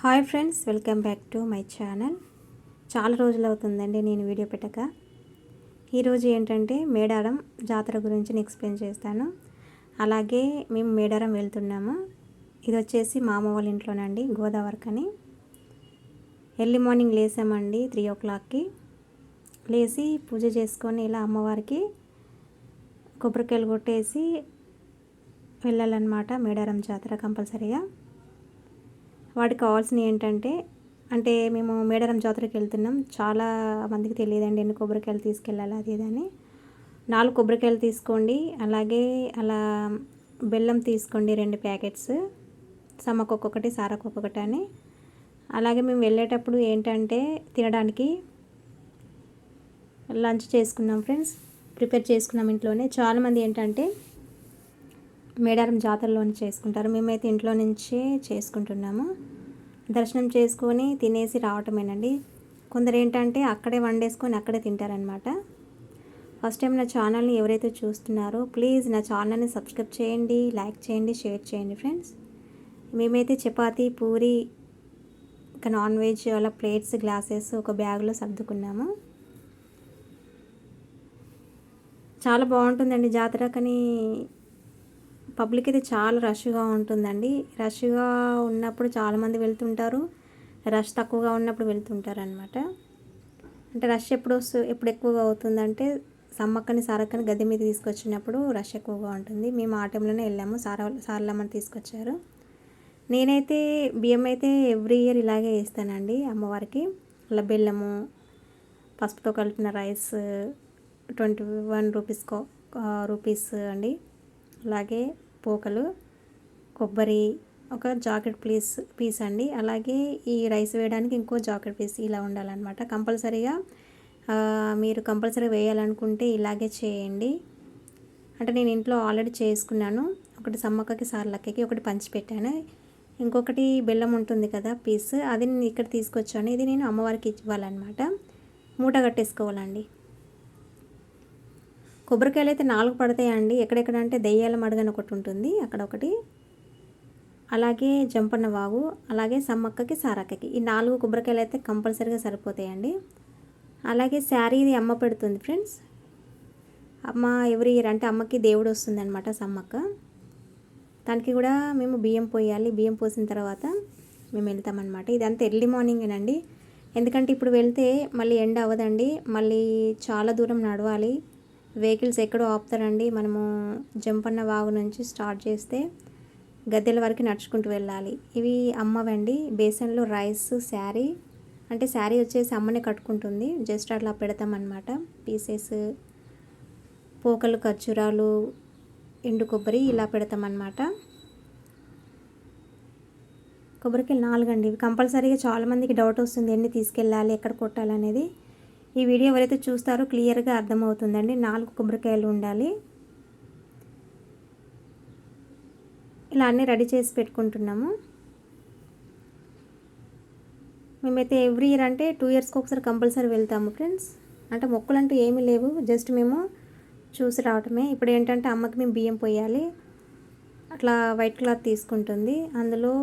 Hi friends welcome back to my channel. చాలా రోజులు అవుతుందండి నేను వీడియో పెట్టక. ఈరోజు ఏంటంటే మేడారం జాతర గురించి నేను ఎక్స్ప్లెయిన్ చేస్తాను. అలాగే మేము మేడారం వెళ్తున్నాము. ఇది వచ్చేసి మా అమ్మ వాళ్ళ ఇంట్లోనండి గోదావరికని ఎర్లీ మార్నింగ్ లేసామండి త్రీ ఓ క్లాక్కి లేచి పూజ చేసుకొని ఇలా అమ్మవారికి కొబ్బరికాయలు కొట్టేసి వెళ్ళాలన్నమాట మేడారం జాతర కంపల్సరీగా. వాటికి కావాల్సినవి ఏంటంటే అంటే మేము మేడారం జాతరకి వెళ్తున్నాం. చాలా మందికి తెలియదండి ఎన్ని కొబ్బరికాయలు తీసుకెళ్ళాలి అది ఇదని నాలుగు కొబ్బరికాయలు తీసుకోండి. అలాగే అలా బెల్లం తీసుకోండి రెండు ప్యాకెట్స్. సమ్మకు ఒక్కొక్కటి సారకు ఒక్కొక్కటి అని. అలాగే మేము వెళ్ళేటప్పుడు ఏంటంటే తినడానికి లంచ్ చేసుకున్నాం ఫ్రెండ్స్. ప్రిపేర్ చేసుకున్నాం ఇంట్లోనే. చాలామంది ఏంటంటే మేడారం జాతరలోనే చేసుకుంటారు. మేమైతే ఇంట్లో నుంచే చేసుకుంటున్నాము. దర్శనం చేసుకొని తినేసి రావటమేనండి. కొందరు ఏంటంటే అక్కడే వండేసుకొని అక్కడే తింటారనమాట ఫస్ట్ టైం నా ఛానల్ని ఎవరైతే చూస్తున్నారో ప్లీజ్ నా ఛానల్ని సబ్స్క్రైబ్ చేయండి లైక్ చేయండి షేర్ చేయండి ఫ్రెండ్స్. మేమైతే చపాతి పూరి ఇంకా నాన్ వెజ్ అలా ప్లేట్స్ గ్లాసెస్ ఒక బ్యాగ్లో సర్దుకున్నాము. చాలా బాగుంటుందండి జాతర కానీ పబ్లిక్ అయితే చాలా రష్గా ఉంటుందండి. రష్గా ఉన్నప్పుడు చాలామంది వెళ్తుంటారు. రష్ తక్కువగా ఉన్నప్పుడు వెళ్తుంటారు అనమాట అంటే రష్ ఎప్పుడు వస్తు ఎప్పుడు ఎక్కువగా అవుతుందంటే సమ్మక్కని సారక్కని గద్దె మీద తీసుకొచ్చినప్పుడు రష్ ఎక్కువగా ఉంటుంది. మేము ఆ టైంలోనే వెళ్ళాము. సార సారలమ్మని తీసుకొచ్చారు. నేనైతే బియ్యం అయితే ఎవ్రీ ఇయర్ ఇలాగే వేస్తానండి అమ్మవారికి. అలా బెల్లము పసుపుతో కలిపిన రైస్ ట్వంటీ వన్ రూపీస్కో రూపీస్ అండి. అలాగే పోకలు కొబ్బరి ఒక జాకెట్ పీస్ పీస్ అండి. అలాగే ఈ రైస్ వేయడానికి ఇంకో జాకెట్ పీస్ ఇలా ఉండాలన్నమాట. కంపల్సరీగా మీరు కంపల్సరీ వేయాలనుకుంటే ఇలాగే చేయండి. అంటే నేను ఇంట్లో ఆల్రెడీ చేసుకున్నాను. ఒకటి సమ్మక్కకి సార్లక్కకి ఒకటి పంచి పెట్టాను. ఇంకొకటి బెల్లం ఉంటుంది కదా పీస్. అది నేను ఇక్కడ తీసుకొచ్చాను. ఇది నేను అమ్మవారికి ఇవ్వాలన్నమాట. మూట కట్టేసుకోవాలండి. కొబ్బరికాయలు అయితే నాలుగు పడతాయండి. ఎక్కడెక్కడ అంటే దెయ్యాల మడగని ఒకటి ఉంటుంది. అక్కడ ఒకటి. అలాగే జంపన్న వాగు అలాగే సమ్మక్కకి సారక్కకి. ఈ నాలుగు కొబ్బరికాయలు అయితే కంపల్సరీగా సరిపోతాయండి. అలాగే శారీ ఇది అమ్మ పెడుతుంది ఫ్రెండ్స్. అమ్మ ఎవరి ఇయర్ అంటే అమ్మకి దేవుడు వస్తుంది అనమాట సమ్మక్క. దానికి కూడా మేము బియ్యం పోయాలి. బియ్యం పోసిన తర్వాత మేము వెళ్తామన్నమాట. ఇదంతా ఎర్లీ మార్నింగేనండి. ఎందుకంటే ఇప్పుడు వెళ్తే మళ్ళీ ఎండ అవ్వదండి. మళ్ళీ చాలా దూరం నడవాలి. వెహికల్స్ ఎక్కడో ఆపుతారండి. మనము జంపన్న వాగు నుంచి స్టార్ట్ చేస్తే గద్దెల వరకు నడుచుకుంటూ వెళ్ళాలి. ఇవి అమ్మవండి. బేసన్లో రైస్ శారీ అంటే శారీ వచ్చేసి అమ్మనే కట్టుకుంటుంది. జస్ట్ అట్లా పెడతామన్నమాట. పీసెస్ పోకలు ఖర్జూరాలు ఎండు కొబ్బరి ఇలా పెడతామన్నమాట. కొబ్బరికాయలు నాలుగండి. ఇవి కంపల్సరీగా చాలామందికి డౌట్ వస్తుంది. ఎన్ని తీసుకెళ్ళాలి ఎక్కడ కొట్టాలనేది. ఈ వీడియో ఎవరైతే చూస్తారో క్లియర్గా అర్థమవుతుందండి. నాలుగు కొబ్బరికాయలు ఉండాలి. ఇలా అన్నీ రెడీ చేసి పెట్టుకుంటున్నాము. మేమైతే ఎవ్రీ ఇయర్ అంటే టూ ఇయర్స్కి ఒకసారి కంపల్సరీ వెళ్తాము ఫ్రెండ్స్. అంటే మొక్కలు అంటూ ఏమీ లేవు. జస్ట్ మేము చూసి రావటమే. ఇప్పుడు ఏంటంటే అమ్మకి మేము బియ్యం పోయాలి. అట్లా వైట్ క్లాత్ తీసుకుంటుంది. అందులో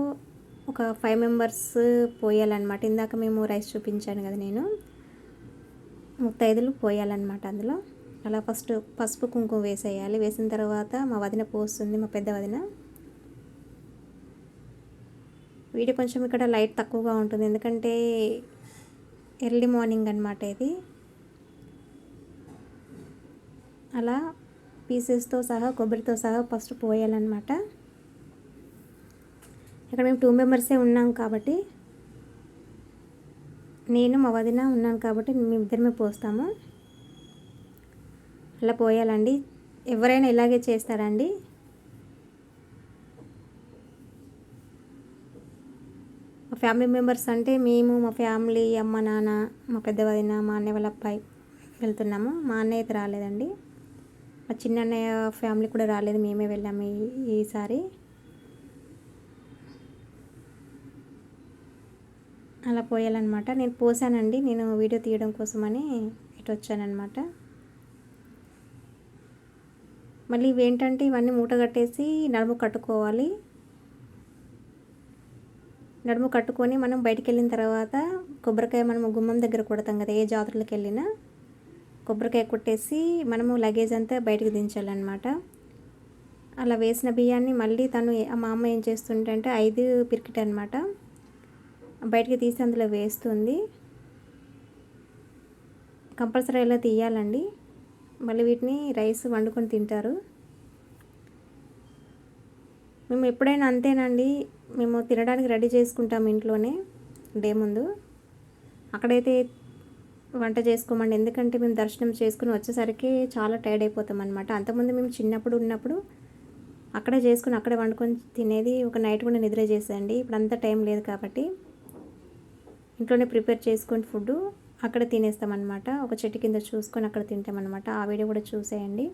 ఒక ఫైవ్ మెంబర్స్ పోయాలన్నమాట. ఇందాక మేము రైస్ చూపించాను కదా నేను. ముత్తైదులు పోయాలన్నమాట అందులో. అలా ఫస్ట్ పసుపు కుంకుమ వేసేయాలి. వేసిన తర్వాత మా వదిన పోస్తుంది మా పెద్ద వదిన. వీడియో కొంచెం ఇక్కడ లైట్ తక్కువగా ఉంటుంది. ఎందుకంటే ఎర్లీ మార్నింగ్ అనమాట ఇది. అలా పీసెస్తో సహా కొబ్బరితో సహా ఫస్ట్ పోయాలన్నమాట. ఇక్కడ మేము టూ మెంబర్సే ఉన్నాం కాబట్టి నేను మా వదిన ఉన్నాను కాబట్టి మేము ఇద్దరమే పోస్తాము. అలా పోయాలండి. ఎవరైనా ఇలాగే చేస్తారండి. మా ఫ్యామిలీ మెంబర్స్ అంటే మేము మా ఫ్యామిలీ అమ్మ నాన్న మా పెద్ద వదిన మా అన్నయ్య వాళ్ళ అబ్బాయి వెళ్తున్నాము. మా అన్నయ్య అయితే రాలేదండి. మా చిన్న అన్నయ్య ఫ్యామిలీ కూడా రాలేదు. మేమే వెళ్ళాము ఈసారి. అలా పోయాలన్నమాట. నేను పోసానండి. నేను వీడియో తీయడం కోసమని ఇటు వచ్చానమాట మళ్ళీ ఇవేంటంటే ఇవన్నీ మూట కట్టేసి నడుము కట్టుకోవాలి. నడుము కట్టుకొని మనం బయటికి వెళ్ళిన తర్వాత కొబ్బరికాయ మనము గుమ్మం దగ్గర కొడతాం కదా ఏ జాతరలకు వెళ్ళినా. కొబ్బరికాయ కొట్టేసి మనము లగేజ్ అంతా బయటకు దించాలన్నమాట. అలా వేసిన బియ్యాన్ని మళ్ళీ తను మా అమ్మ ఏం చేస్తుంటే ఐదు పిరికిట్ అనమాట బయటికి తీసి అందులో వేస్తుంది. కంపల్సరీ ఇలా తీయాలండి. మళ్ళీ వీటిని రైస్ వండుకొని తింటారు. మేము ఎప్పుడైనా అంతేనండి. మేము తినడానికి రెడీ చేసుకుంటాం ఇంట్లోనే డే ముందు. అక్కడైతే వంట చేసుకోమండి. ఎందుకంటే మేము దర్శనం చేసుకుని వచ్చేసరికి చాలా టైర్డ్ అయిపోతాం అనమాట అంతకుముందు మేము చిన్నప్పుడు ఉన్నప్పుడు అక్కడే చేసుకుని అక్కడే వండుకొని తినేది ఒక నైట్ కూడా నిద్ర చేసేయండి ఇప్పుడు అంత టైం లేదు కాబట్టి. ఇంట్లోనే ప్రిపేర్ చేసుకొని ఫుడ్ అక్కడ తినేస్తామన్నమాట. ఒక చెట్టు కింద చూసుకొని అక్కడ తింటామన్నమాట. ఆ వీడియో కూడా చూసేయండి.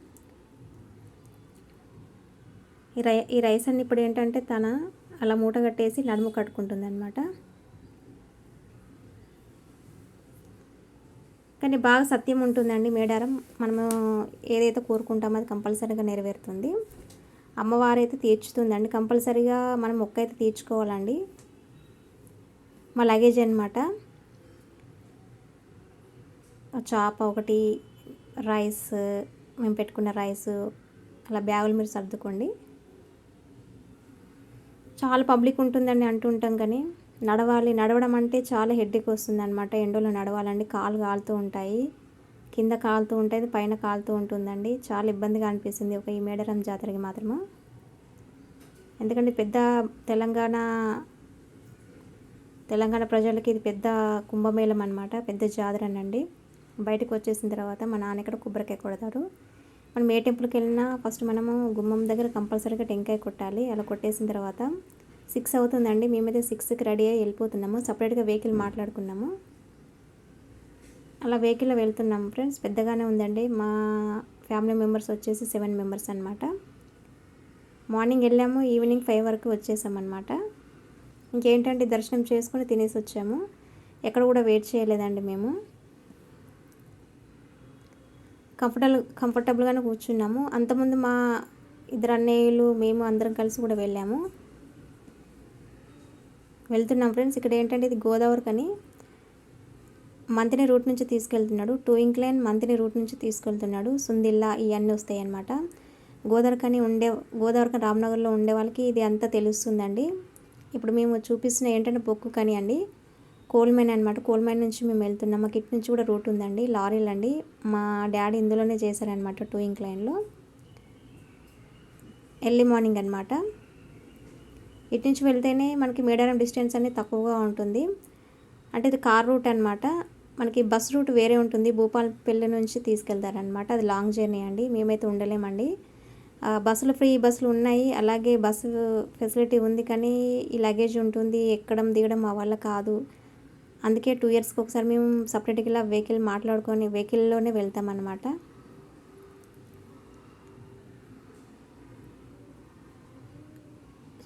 ఈ రై ఈ రైస్ అన్ని ఇప్పుడు ఏంటంటే తన అలా మూట కట్టేసి నడుము కట్టుకుంటుంది అనమాట కానీ బాగా సత్యం ఉంటుందండి మేడారం. మనము ఏదైతే కోరుకుంటామో అది కంపల్సరీగా నెరవేరుతుంది. అమ్మవారు అయితే తీర్చుతుందండి. కంపల్సరీగా మనం మొక్క అయితే తీర్చుకోవాలండి. మా లగేజ్ అనమాట చాప ఒకటి రైస్ మేము పెట్టుకున్న రైస్ అలా బ్యాగులు మీరు సర్దుకోండి. చాలా పబ్లిక్ ఉంటుందని అంటుంటాం కానీ నడవాలి నడవడం అంటే చాలా హెడ్డేక్ వస్తుంది అనమాట ఎండలో నడవాలండి కాలు కాలుతూ ఉంటాయి. కింద కాలుతూ ఉంటుంది పైన కాలుతూ ఉంటుందండి. చాలా ఇబ్బందిగా అనిపిస్తుంది ఒక ఈ మేడరం జాతరకి మాత్రము. ఎందుకంటే పెద్ద తెలంగాణ తెలంగాణ ప్రజలకి ఇది పెద్ద కుంభమేళం అనమాట పెద్ద జాతరనండి బయటకు వచ్చేసిన తర్వాత మా నాన్న ఇక్కడ కొబ్బరికాయ కొడతారు మనం ఏ టెంపుల్కి వెళ్ళినా ఫస్ట్ మనము గుమ్మం దగ్గర కంపల్సరీగా టెంకాయ కొట్టాలి. అలా కొట్టేసిన తర్వాత సిక్స్ అవుతుందండి. మేమైతే సిక్స్కి రెడీ అయ్యి వెళ్ళిపోతున్నాము. సపరేట్గా వెహికల్ మాట్లాడుకున్నాము. అలా వెహికల్లో వెళ్తున్నాము ఫ్రెండ్స్. పెద్దగానే ఉందండి. మా ఫ్యామిలీ మెంబర్స్ వచ్చేసి సెవెన్ మెంబర్స్ అనమాట మార్నింగ్ వెళ్ళాము ఈవినింగ్ ఫైవ్ వరకు వచ్చేసామన్నమాట. ఇంకేంటంటే దర్శనం చేసుకొని తినేసి వచ్చాము. ఎక్కడ కూడా వెయిట్ చేయలేదండి మేము. కంఫర్టబుల్ కంఫర్టబుల్గానే కూర్చున్నాము. అంతకుముందు మా ఇద్దరు అన్నయ్యలు మేము అందరం కలిసి కూడా వెళ్ళాము. వెళ్తున్నాం ఫ్రెండ్స్. ఇక్కడ ఏంటంటే ఇది గోదావరి కని మంతిని రూట్ నుంచి తీసుకెళ్తున్నాడు. టూ ఇంక్లైన్ మంతిని రూట్ నుంచి తీసుకెళ్తున్నాడు. సుందిల్లా ఇవన్నీ వస్తాయి అన్నమాట గోదావరికని ఉండే గోదావరికని రామ్నగర్లో ఉండే వాళ్ళకి ఇది అంతా తెలుస్తుందండి. ఇప్పుడు మేము చూపిస్తున్న ఏంటంటే బొక్కు కని అండి. కోల్మైన్ అనమాట కోల్మైన్ నుంచి మేము వెళ్తున్నాం. మాకు ఇటు నుంచి కూడా రూట్ ఉందండి. లారీలు అండి. మా డాడీ ఇందులోనే చేశారనమాట టూ ఇంక్లైన్లో ఎర్లీ మార్నింగ్ అనమాట ఇటు నుంచి వెళ్తేనే మనకి మేడారం డిస్టెన్స్ అనేది తక్కువగా ఉంటుంది. అంటే ఇది కార్ రూట్ అనమాట మనకి బస్ రూట్ వేరే ఉంటుంది. భూపాలపల్లి నుంచి తీసుకెళ్తారనమాట అది లాంగ్ జర్నీ అండి. మేమైతే ఉండలేమండి. బస్సులు ఫ్రీ బస్సులు ఉన్నాయి. అలాగే బస్సు ఫెసిలిటీ ఉంది కానీ ఈ లగేజ్ ఉంటుంది. ఎక్కడం దిగడం మా వల్ల కాదు. అందుకే టూ ఇయర్స్కి ఒకసారి మేము సపరేట్గా ఇలా వెహికల్ మాట్లాడుకొని వెహికల్లోనే వెళ్తామన్నమాట.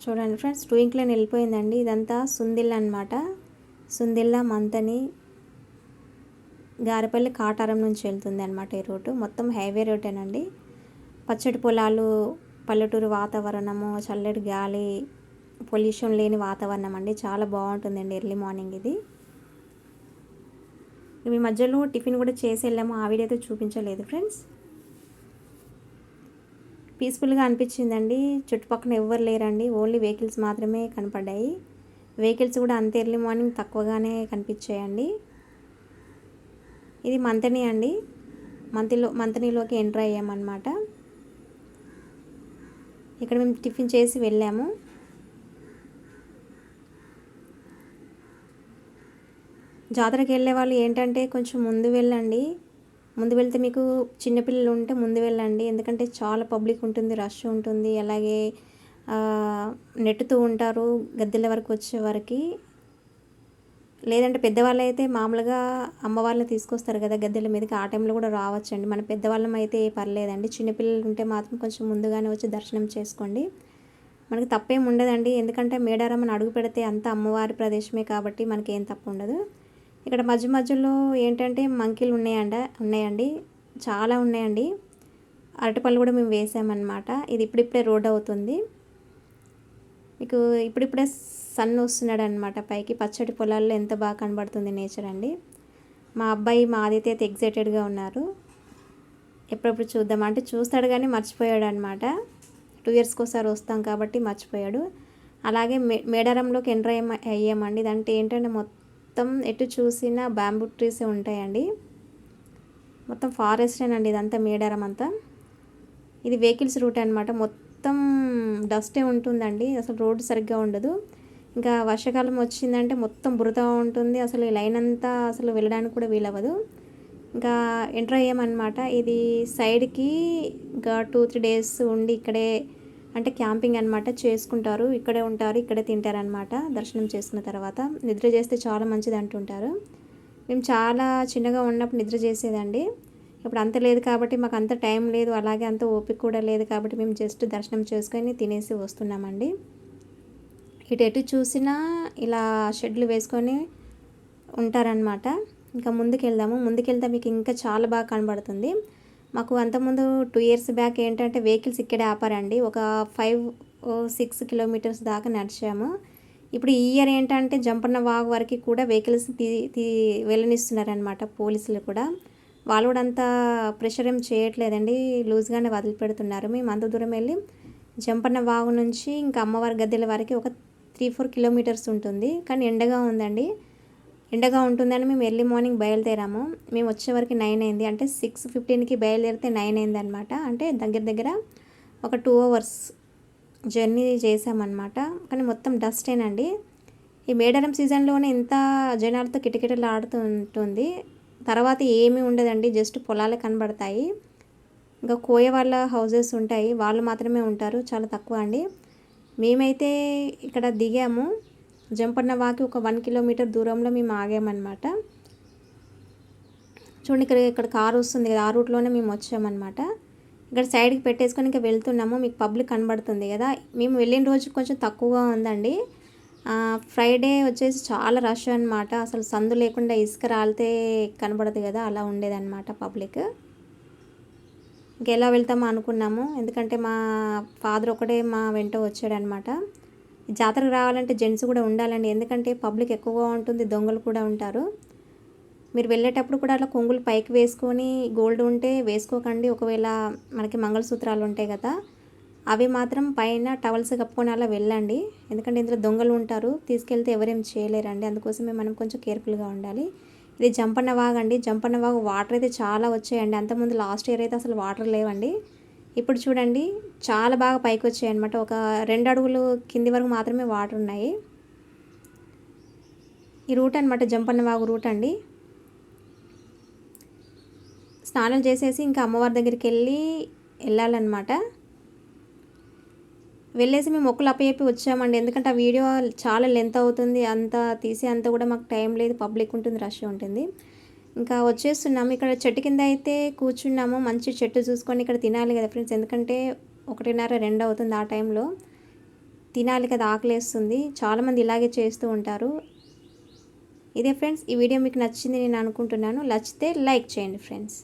చూడండి ఫ్రెండ్స్ టూ ఇంక్లైన్ వెళ్ళిపోయిందండి. ఇదంతా సుందిల్ అనమాట సుందిల్ల మంతని గారెపల్లి కాటారం నుంచి వెళ్తుంది అనమాట ఈ రూటు మొత్తం హైవే రూటేనండి పచ్చడి పొలాలు పల్లెటూరు వాతావరణము చల్లటి గాలి పొల్యూషన్ లేని వాతావరణం అండి. చాలా బాగుంటుందండి ఎర్లీ మార్నింగ్ ఇది. ఇవి మధ్యలో టిఫిన్ కూడా చేసి వెళ్ళాము. ఆ వీడియో అయితే చూపించలేదు ఫ్రెండ్స్. పీస్ఫుల్గా అనిపించిందండి. చుట్టుపక్కల ఎవ్వరు లేరండి. ఓన్లీ వెహికల్స్ మాత్రమే కనపడ్డాయి. వెహికల్స్ కూడా అంత ఎర్లీ మార్నింగ్ తక్కువగానే కనిపించాయండి. ఇది మంతని అండి. మంతిలో మంతనీలోకి ఎంటర్ అయ్యామన్నమాట. ఇక్కడ మేము టిఫిన్ చేసి వెళ్ళాము. జాతరకి వెళ్ళే వాళ్ళు ఏంటంటే కొంచెం ముందు వెళ్ళండి. ముందు వెళ్తే మీకు చిన్నపిల్లలు ఉంటే ముందు వెళ్ళండి. ఎందుకంటే చాలా పబ్లిక్ ఉంటుంది రష్ ఉంటుంది. అలాగే నెట్టుతూ ఉంటారు గద్దెల వరకు వచ్చే వరకు. లేదంటే పెద్దవాళ్ళు అయితే మామూలుగా అమ్మవాళ్ళని తీసుకొస్తారు కదా గద్దెల మీదకి ఆ టైంలో కూడా రావచ్చండి. మన పెద్దవాళ్ళం అయితే పర్లేదండి. చిన్నపిల్లలు ఉంటే మాత్రం కొంచెం ముందుగానే వచ్చి దర్శనం చేసుకోండి. మనకి తప్పేం ఉండదండి. ఎందుకంటే మేడారం అడుగు పెడితే అంత అమ్మవారి ప్రదేశమే కాబట్టి మనకి ఏం తప్పు ఉండదు. ఇక్కడ మధ్య మధ్యలో ఏంటంటే మంకీలు ఉన్నాయండ ఉన్నాయండి. చాలా ఉన్నాయండి. అరటిపళ్ళు కూడా మేము వేసామన్నమాట. ఇది ఇప్పుడిప్పుడే రోడ్ అవుతుంది. మీకు ఇప్పుడిప్పుడే సన్ వస్తున్నాడు అనమాట పైకి పచ్చడి పొలాల్లో ఎంత బాగా కనబడుతుంది నేచర్ అండి. మా అబ్బాయి మా ఆదిత్య అయితే ఎగ్జైటెడ్గా ఉన్నారు. ఎప్పుడప్పుడు చూద్దాం. అంటే చూస్తాడు కానీ మర్చిపోయాడు అనమాట టూ ఇయర్స్కి ఒకసారి వస్తాం కాబట్టి మర్చిపోయాడు. అలాగే మే మేడారంలోకి ఎంటర్ అయ్యా అయ్యామండి. ఇదంటే ఏంటంటే మొత్తం ఎటు చూసినా బ్యాంబూ ట్రీస్ ఉంటాయండి. మొత్తం ఫారెస్టేనండి ఇదంతా మేడారం అంతా ఇది వెహికల్స్ రూట్ అనమాట మొత్తం డస్టే ఉంటుందండి. అసలు రోడ్డు సరిగ్గా ఉండదు. ఇంకా వర్షాకాలం వచ్చిందంటే మొత్తం బురద ఉంటుంది. అసలు ఈ లైన్ అంతా అసలు వెళ్ళడానికి కూడా వీలవ్వదు. ఇంకా ఎంటర్ అయ్యామన్నమాట. ఇది సైడ్కి ఇంకా టూ త్రీ డేస్ ఉండి ఇక్కడే అంటే క్యాంపింగ్ అనమాట చేసుకుంటారు. ఇక్కడే ఉంటారు ఇక్కడే తింటారనమాట దర్శనం చేసుకున్న తర్వాత. నిద్ర చేస్తే చాలా మంచిది అంటుంటారు. మేము చాలా చిన్నగా ఉన్నప్పుడు నిద్ర చేసేదండి. ఇప్పుడు అంత లేదు కాబట్టి మాకు అంత టైం లేదు. అలాగే అంత ఓపిక కూడా లేదు కాబట్టి మేము జస్ట్ దర్శనం చేసుకొని తినేసి వస్తున్నామండి. ఇటు ఎటు చూసినా ఇలా షెడ్లు వేసుకొని ఉంటారనమాట ఇంకా ముందుకెళ్దాము. ముందుకెళ్తే మీకు ఇంకా చాలా బాగా కనబడుతుంది. మాకు అంతకుముందు టూ ఇయర్స్ బ్యాక్ ఏంటంటే వెహికల్స్ ఇక్కడే ఆపారండి. ఒక ఫైవ్ సిక్స్ కిలోమీటర్స్ దాకా నడిచాము. ఇప్పుడు ఈ ఇయర్ ఏంటంటే జంపన్న వాగు వరకు కూడా వెహికల్స్ తీ తీ వెళ్ళనిస్తున్నారనమాట పోలీసులు కూడా. వాళ్ళు కూడా అంత ప్రెషర్ ఏం చేయట్లేదండి. లూజ్గానే వదిలిపెడుతున్నారు. మేము అంత దూరం వెళ్ళి జంపన్న వాగు నుంచి ఇంకా అమ్మవారి గద్దెల వరకు ఒక త్రీ ఫోర్ కిలోమీటర్స్ ఉంటుంది. కానీ ఎండగా ఉందండి. ఎండగా ఉంటుందని మేము ఎర్లీ మార్నింగ్ బయలుదేరాము. మేము వచ్చే వరకు నైన్ అయింది. అంటే సిక్స్ ఫిఫ్టీన్కి బయలుదేరితే నైన్ అయింది అనమాట అంటే దగ్గర దగ్గర ఒక టూ అవర్స్ జర్నీ చేసామన్నమాట కానీ మొత్తం డస్టేనండి ఈ మేడారం సీజన్లోనే ఇంత జనాలతో కిటకిటలు ఆడుతూ ఉంటుంది. తర్వాత ఏమీ ఉండదండి. జస్ట్ పొలాలే కనబడతాయి. ఇంకా కోయ వాళ్ళ హౌజెస్ ఉంటాయి. వాళ్ళు మాత్రమే ఉంటారు. చాలా తక్కువ అండి. మేమైతే ఇక్కడ దిగాము. జంపన్న వాకి ఒక వన్ కిలోమీటర్ దూరంలో మేము ఆగామన్నమాట. చూడండి ఇక్కడ ఇక్కడ కారు వస్తుంది కదా ఆ రూట్లోనే మేము వచ్చామన్నమాట. ఇక్కడ సైడ్కి పెట్టేసుకొని ఇంకా వెళ్తున్నాము. మీకు పబ్లిక్ కనబడుతుంది కదా. మేము వెళ్ళిన రోజు కొంచెం తక్కువగా ఉందండి. ఫ్రైడే వచ్చేసి చాలా రష్ అనమాట అసలు సందు లేకుండా ఇసుక రాలితే కనబడదు కదా అలా ఉండేదన్నమాట పబ్లిక్. ఇంకెలా వెళ్తామో అనుకున్నాము. ఎందుకంటే మా ఫాదర్ ఒకటే మా వెంట వచ్చాడనమాట. జాతరకు రావాలంటే జెంట్స్ కూడా ఉండాలండి. ఎందుకంటే పబ్లిక్ ఎక్కువగా ఉంటుంది దొంగలు కూడా ఉంటారు. మీరు వెళ్ళేటప్పుడు కూడా అలా కొంగులు పైకి వేసుకొని గోల్డ్ ఉంటే వేసుకోకండి. ఒకవేళ మనకి మంగళసూత్రాలు ఉంటాయి కదా అవి మాత్రం పైన టవల్స్ కప్పుకొని అలా వెళ్ళండి. ఎందుకంటే ఇందులో దొంగలు ఉంటారు తీసుకెళ్తే ఎవరేం చేయలేరండి. అందుకోసమే మనం కొంచెం కేర్ఫుల్గా ఉండాలి. ఇది జంపన్న వాగ్ అండి. జంపన్న వాగు వాటర్ అయితే చాలా వచ్చాయండి. అంతకుముందు లాస్ట్ ఇయర్ అయితే అసలు వాటర్ లేవండి. ఇప్పుడు చూడండి చాలా బాగా పైకి వచ్చాయి అనమాట ఒక రెండు అడుగులు కింది వరకు మాత్రమే వాటర్ ఉన్నాయి. ఈ రూట్ అనమాట జంపన్న వాగు రూట్ అండి. స్నానం చేసేసి ఇంకా అమ్మవారి దగ్గరికి వెళ్ళి వెళ్ళాలన్నమాట. వెళ్ళేసి మేము మొక్కలు అప్పచెప్పి వచ్చామండి. ఎందుకంటే ఆ వీడియో చాలా లెంత్ అవుతుంది. అంత తీసే అంత కూడా మాకు టైం లేదు. పబ్లిక్ ఉంటుంది రష్ ఉంటుంది. ఇంకా వచ్చేస్తున్నాము. ఇక్కడ చెట్టు కింద అయితే కూర్చున్నాము. మంచి చెట్టు చూసుకొని ఇక్కడ తినాలి కదా ఫ్రెండ్స్. ఎందుకంటే ఒకటిన్నర రెండు అవుతుంది ఆ టైంలో. తినాలి కదా ఆకలేస్తుంది. చాలామంది ఇలాగే చేస్తూ ఉంటారు. ఇదే ఫ్రెండ్స్ ఈ వీడియో మీకు నచ్చింది నేను అనుకుంటున్నాను. నచ్చితే లైక్ చేయండి ఫ్రెండ్స్.